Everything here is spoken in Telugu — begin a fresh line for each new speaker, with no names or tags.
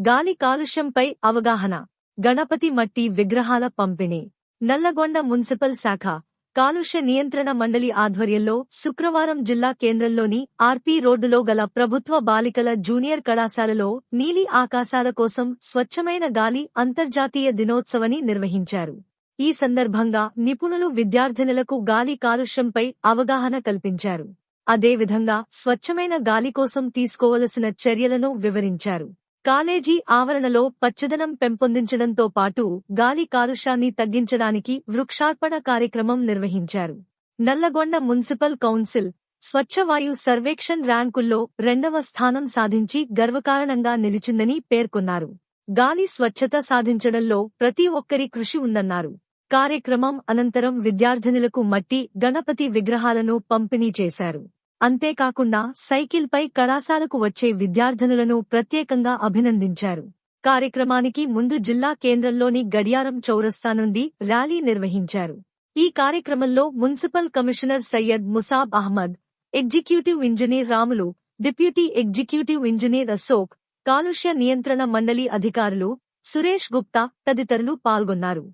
గాలి కాలుష్యంపై అవగాహన. గణపతి మట్టి విగ్రహాల పంపిణీ. నల్లగొండ మున్సిపల్ శాఖ. కాలుష్య నియంత్రణ మండలి ఆధ్వర్యంలో శుక్రవారం జిల్లా కేంద్రంలోని ఆర్పీ రోడ్డులో గల ప్రభుత్వ బాలికల జూనియర్ కళాశాలలో నీలి ఆకాశాల కోసం స్వచ్ఛమైన గాలి అంతర్జాతీయ దినోత్సవని నిర్వహించారు. ఈ సందర్భంగా నిపుణులు విద్యార్థినులకు గాలి కాలుష్యంపై అవగాహన కల్పించారు. అదేవిధంగా స్వచ్ఛమైన గాలి కోసం తీసుకోవలసిన చర్యలను వివరించారు. కాలేజీ ఆవరణలో పచ్చదనం పెంపొందించడంతో పాటు గాలి కాలుష్యాన్ని తగ్గించడానికి వృక్షార్పణ కార్యక్రమం నిర్వహించారు. నల్లగొండ మున్సిపల్ కౌన్సిల్ స్వచ్ఛవాయు సర్వేక్షన్ ర్యాంకుల్లో రెండవ స్థానం సాధించి గర్వకారణంగా నిలిచిందని పేర్కొన్నారు. గాలి స్వచ్ఛత సాధించడంలో ప్రతి ఒక్కరి కృషి ఉందన్నారు. కార్యక్రమం అనంతరం విద్యార్థినులకు మట్టి గణపతి విగ్రహాలను పంపిణీ చేశారు. అంతేకాకుండా సైకిల్పై కళాశాలకు వచ్చే విద్యార్థినులను ప్రత్యేకంగా అభినందించారు. కార్యక్రమానికి ముందు జిల్లా కేంద్రంలోని గడియారం చౌరస్తా నుండి ర్యాలీ నిర్వహించారు. ఈ కార్యక్రమంలో municipal commissioner Syed Musab Ahmed executive engineer Ramulu deputy executive engineer Ashok కాలుష్య నియంత్రణ మండలి అధికారులు సురేష్ గుప్తా తదితరులు పాల్గొన్నారు.